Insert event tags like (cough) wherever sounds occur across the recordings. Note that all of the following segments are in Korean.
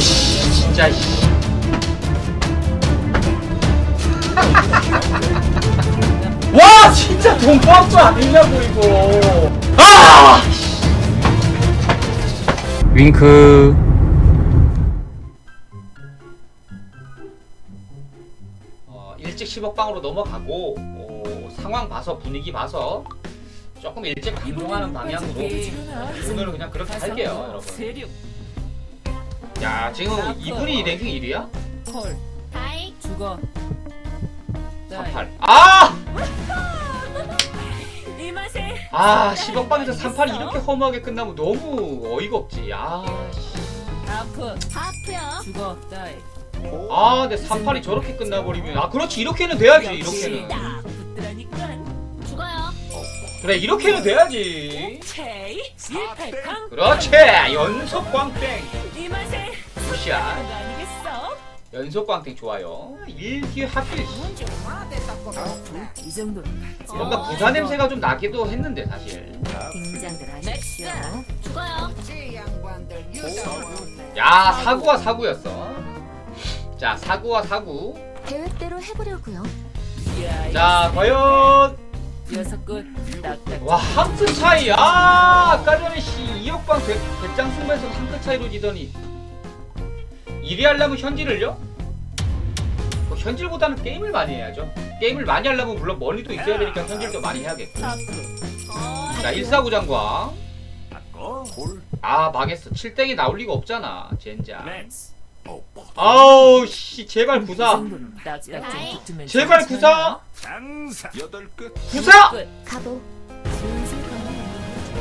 진짜 씨. 와 진짜 돈박수 아니냐고 이거 아 씨. 윙크 어, 일찍 10억 방으로 넘어가고 어, 상황 봐서 분위기 봐서 조금 일찍 방송하는 방향으로 오늘은 그냥 그렇게 할게요 여러분 야 지금 이분이 랭킹 1위야? 콜. 다이 죽어. 38 아! 이 맛에 아 10억 방에서 38이 이렇게 허무하게 끝나면 너무 어이가 없지. 아, 씨. 아프. 하프요? 죽어. 다이. 아 근데 38이 저렇게 끝나버리면. 아 그렇지. 이렇게는 돼야지 이렇게는. 딱 붙더라니까 죽어요. 그래 이렇게는 돼야지. 그렇지. 연속 광땡. 이 맛에 굿샷. 아니겠어? 연속 광땡 좋아요. 일기 하필 이 정도는 뭔가 부자 냄새가 좀 나기도 했는데 사실. 하십시오. 죽어요. 야 사구와 사구였어. 자 사구와 사구 계획대로 해보려고요. 자 과연. 여섯 끝 딱딱 와 한 끗 차이. 아 아까 전에 씨 2억방 백, 백장 승부에서 한 끗 차이로 지더니 1위 하려면 현질을요? 뭐 현질보다는 게임을 많이 해야죠. 게임을 많이 하려면 물론 머리도 있어야 되니까 현질도 많이 해야겠고. 자 149 장과. 아 망했어. 7땡이 나올 리가 없잖아 젠장. 아우 씨 제발 이 구사. 제발 구사. 구사! 가보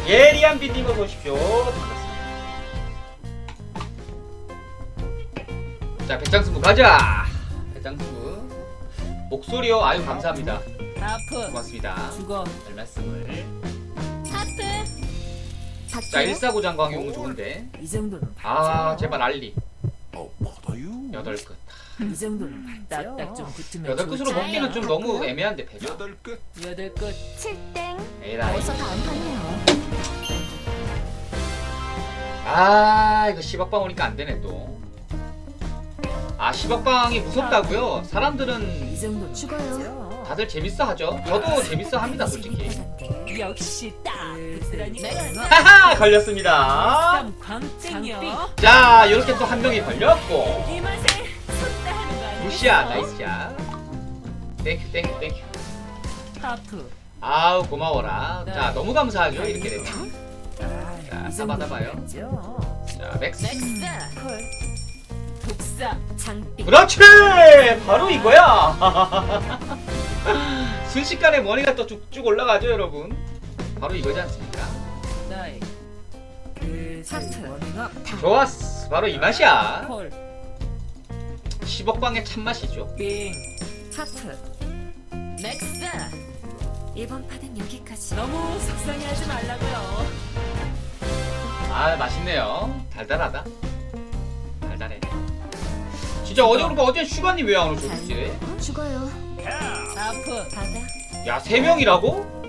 예리한 비님 어서 오십시오. 자, 배짱승부 가자. 배짱승부. 목소리요. 아유 감사합니다. 아프 고맙습니다. 죽어 별 말씀을. 하프 자, 149 장광 용 좋은데. 이 정도는 아? 제발 알리. 어 받아요 여덟 끝. 이 정도는 딱딱 좀 붙으면 여덟 끝으로 좋지 먹기는? 좀 너무 애매한데 배가. 여덟 끝 여덟 끝 7땡 에라이. 벌써 다음 판이에요 아, 이거 10억방 오니까 안 되네 또. 아, 10억방이 무섭다고요? 사람들은 이 죽어요. 맞죠? 다들 재밌어 하죠. 저도 재밌어 합니다, 솔직히. 역시 딱 붙더라니까 하하, 걸렸습니다. 쌈 광땡이요 자, 이렇게 또 한 명이 걸렸고. 이 맛에 쏟다 하는 거 아니겠어? 무시야, 나이스 샷. 땡큐, 땡큐, 땡큐. 하프 아우, 고마워라. 자, 너무 감사하죠, 이렇게 되면. 자, 이다 받아봐요. 정도는 자, 맥스. 맥스 콜 독사 장삐 그렇지! 바로 이거야! (laughs) 순식간에 머리가 또 쭉쭉 올라가죠, 여러분. 바로 이거지 않습니까? 나이 그 워밍업 좋았어. 바로 이 맛이야. 콜 10억 방의 참맛이죠. 빙 하프 맥스 이번 판은 여기까지 너무 속상해하지 말라고요 아, 맛있네요. 달달하다. 진짜 어제 그러니까 어제 슈가님 왜 안 오셨지? 죽어요 하프 바다 야, 세 명이라고?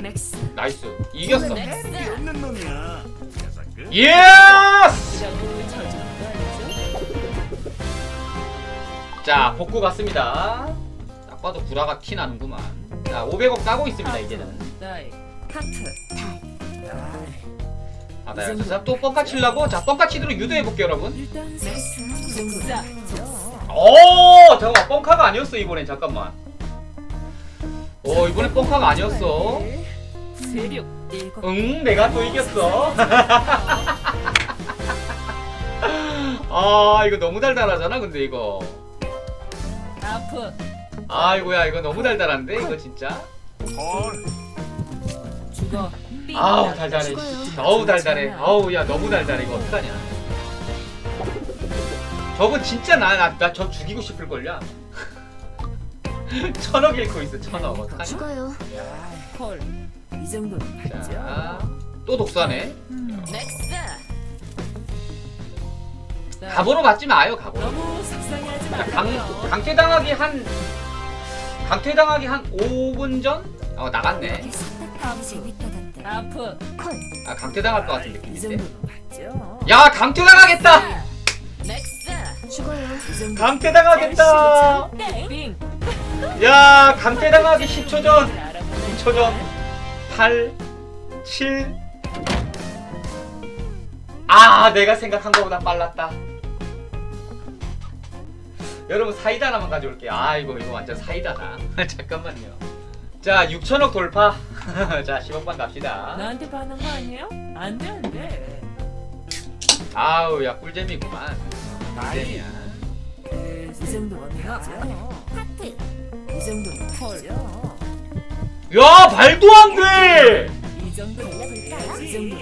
맥스 나이스. 이겼어. 맥스 없는 놈이야 예스! 거 아니죠? 자, 복구 갔습니다. 딱 봐도 구라가 티 나는구만. 자, 500억 따고 있습니다, 이제는. 나이 하프 다이 아, 나 자, 자, 또 뻥카 치려고? 자, 뻥카 치도록 유도해볼게요, 여러분. 일단 맥스 독사 오! 잠깐만, 뻥카가 아니었어, 이번엔. 잠깐만. 오, 이번엔 뻥카가 아니었어. 일곱 응, 내가 또 이겼어. (laughs) 아, 이거 너무 달달하잖아, 근데 이거. 아이고야, 이거 너무 달달한데, 이거 진짜. 죽어 아우, 달달해. 어우, 달달해. 어우, 야, 너무 달달해. 이거 어떡하냐. 저분 진짜 나, 나, 나저 죽이고 싶을 걸요? (laughs) 천억 잃고 있어, 천억. 어떡하냐. 죽어요 콜이 정도는 맞죠? 자, 또 독사네. 맥스 나이. 가보로 맞지 마요, 가보로. 너무 속상해하지 자, 강, 강퇴당하기 한, 강퇴당하기 한 5분 전? 어, 나갔네. 재밌다던데 콜 아, 강퇴당할 것 같은 이 느낌인데. 정도는 맞죠? 야 강퇴 당하겠다. 죽어요. 강퇴 당하겠다. 빙. 야 강퇴 당하기 10초 전. 알아보는 2초 전. 8 7 아, 내가 생각한 것보다 빨랐다. 여러분 사이다 하나만 가져올게요. 아, 이거 이거 완전 사이다다. (laughs) 잠깐만요. 자, 6천억 돌파. (laughs) 자, 10억만 갑시다. 나한테 반한 거 아니에요? 안 돼, 안 돼. 아우, 야 꿀잼이구만. 꿀잼이야. 이 정도는 하죠. 하트. 이 정도는 콜. 야, 말도 안 돼. 이 달려볼까요? 이.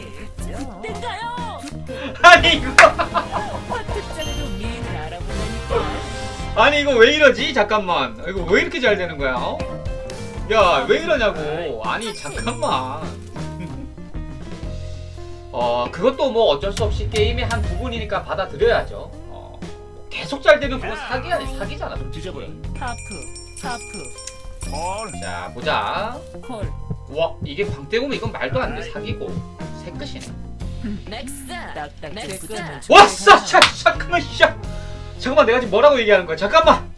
땡가요. (laughs) 아니 이거 화투장도 미인을 알아보니까. 아니 이거 왜 이러지? 잠깐만. 이거 왜 이렇게 잘 되는 거야? 어? 야, 왜 이러냐고. 아니, 잠깐만. (laughs) 어, 그것도 뭐 어쩔 수 없이 게임의 한 부분이니까 받아들여야죠. 어, 계속 잘 되면 그거 사기 아니 사기잖아. 솔직히. 뒤져보라. 하프. 하프. 콜. 자, 보자. 콜. 와, 이게 광대고면 이건 말도 안 돼. 사기고. 새끝이네. 넥스. 딱딱 넥스. 와, 싸, 자, 잠깐만, 씨. 잠깐만, 내가 지금 뭐라고 얘기하는 거야? 잠깐만.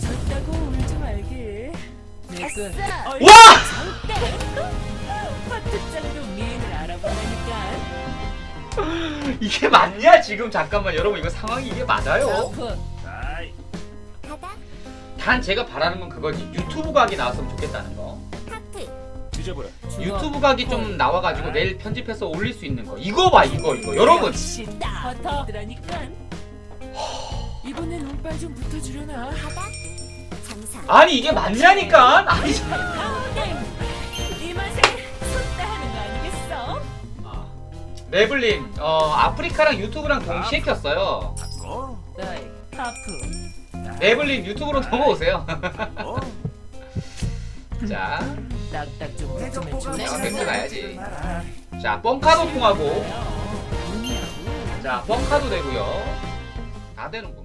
졌다고 울지 말게. 넥스. 와! (laughs) 이게 맞냐? 지금 잠깐만, 여러분 이거 상황이 이게 맞아요? 바다. 단 제가 바라는 건 그거지. 유튜브 각이 나왔으면 좋겠다는 거. 하트. 뒤져보라. 유튜브 각이 좀 나와가지고 내일 편집해서 올릴 수 있는 거. 이거 봐, 이거, 이거. 여러분. 역시. 이번엔 운빨 좀 붙어주려나. 바다. 정상. 아니 이게 맞냐니까? 아니. 참. 레블님, 어 아프리카랑 유튜브랑 동시에 켰어요. 하프. 레블님 유튜브로 넘어오세요. 바꿔. 자, 딱딱 좀 좋네. 아, 댓글 나야지. 자 뻥카도 통하고. 자 뻥카도 되고요. 다 되는구만.